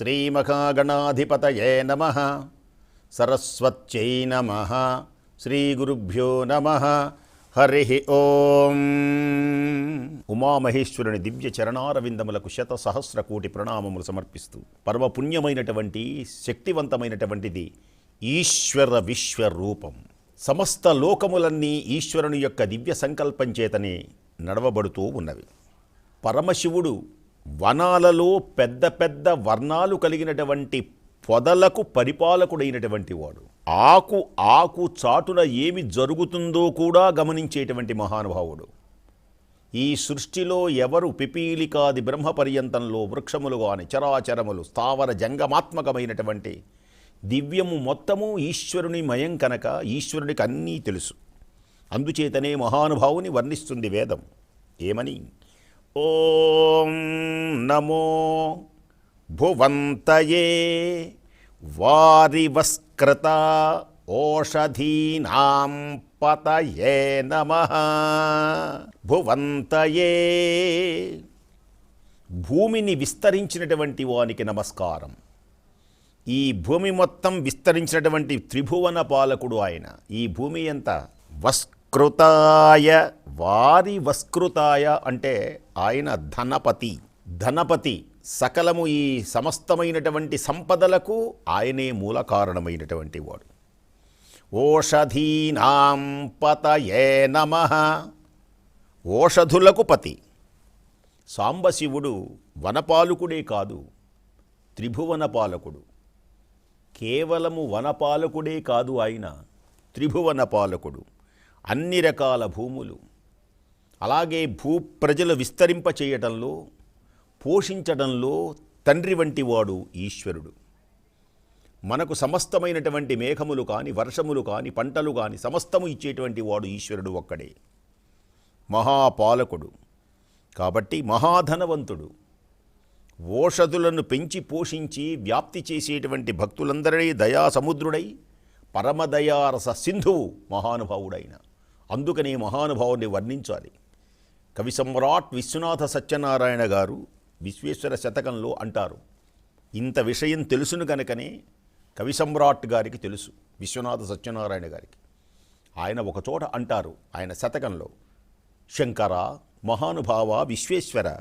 శ్రీమహాగణాధిపతయే నమ. సరస్వత్యై నమ. శ్రీగురుభ్యో నమ. హరి ఓం. ఉమామహేశ్వరుని దివ్య చరణారవిందములకు శత సహస్ర కోటి ప్రణామములు సమర్పిస్తూ పరమ పుణ్యమైనటువంటి శక్తివంతమైనటువంటిది ఈశ్వర విశ్వరూపం. సమస్త లోకములన్నీ ఈశ్వరుని యొక్క దివ్య సంకల్పం చేతనే నడవబడుతూ ఉన్నవి. పరమశివుడు వనాలలో పెద్ద పెద్ద వర్ణాలు కలిగినటువంటి పొదలకు పరిపాలకుడైనటువంటి వాడు. ఆకు ఆకు చాటున ఏమి జరుగుతుందో కూడా గమనించేటువంటి మహానుభావుడు. ఈ సృష్టిలో ఎవరు పిపీలికాది బ్రహ్మ పర్యంతంలో వృక్షములు కాని చరాచరములు స్థావర జంగమాత్మకమైనటువంటి దివ్యము మొత్తము ఈశ్వరుని మయం కనుక ఈశ్వరునికి అన్నీ తెలుసు. అందుచేతనే మహానుభావుని వర్ణిస్తుంది వేదం. ఏమని? ఓం నమో భువంతయే వారివస్కృత ఓషధీనాం పతయే నమ. భువంతయే. భూమిని విస్తరించినటువంటి వానికి నమస్కారం. ఈ భూమి మొత్తం విస్తరించినటువంటి త్రిభువన పాలకుడు ఆయన. ఈ భూమి ఎంత? వస్కృతాయ. వారి వస్కృతాయ అంటే ఆయన ధనపతి. ధనపతి సకలము ఈ సమస్తమైనటువంటి సంపదలకు ఆయనే మూల కారణమైనటువంటి వాడు. ఓషధీనాం పతయే నమ. ఓషధులకు పతి. సాంబశివుడు వనపాలకుడే కాదు త్రిభువన పాలకుడు కేవలము వనపాలకుడే కాదు ఆయన త్రిభువన పాలకుడు అన్ని రకాల భూములు అలాగే భూ ప్రజలు విస్తరింప చేయటంలో పోషించడంలో తండ్రి వంటి వాడు ఈశ్వరుడు. మనకు సమస్తమైనటువంటి మేఘములు కాని వర్షములు కాని పంటలు కాని సమస్తము ఇచ్చేటువంటి వాడు ఈశ్వరుడు ఒక్కడే. మహాపాలకుడు. కాబట్టి మహాధనవంతుడు. ఓషధులను పెంచి పోషించి వ్యాప్తి చేసేటువంటి భక్తులందరినీ దయా సముద్రుడై పరమదయారస సింధువు మహానుభావుడైన. అందుకనే మహానుభావుని వర్ణించాలి. కవి సమ్రాట్ విశ్వనాథ సత్యనారాయణ గారు విశ్వేశ్వర శతకంలో అంటారు. ఇంత విషయం తెలుసును కనుకనే కవి సమ్రాట్ గారికి తెలుసు విశ్వనాథ సత్యనారాయణ గారికి. ఆయన ఒకచోట అంటారు ఆయన శతకంలో శంకర మహానుభావ విశ్వేశ్వర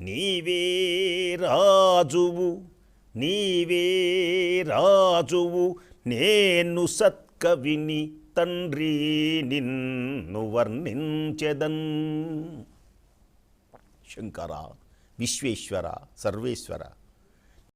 నీవే రాజువు నీవే రాజువు నేను సత్ కవిని తండ్రి నిన్ను వర్ణించెదన్. శంకర విశ్వేశ్వర సర్వేశ్వర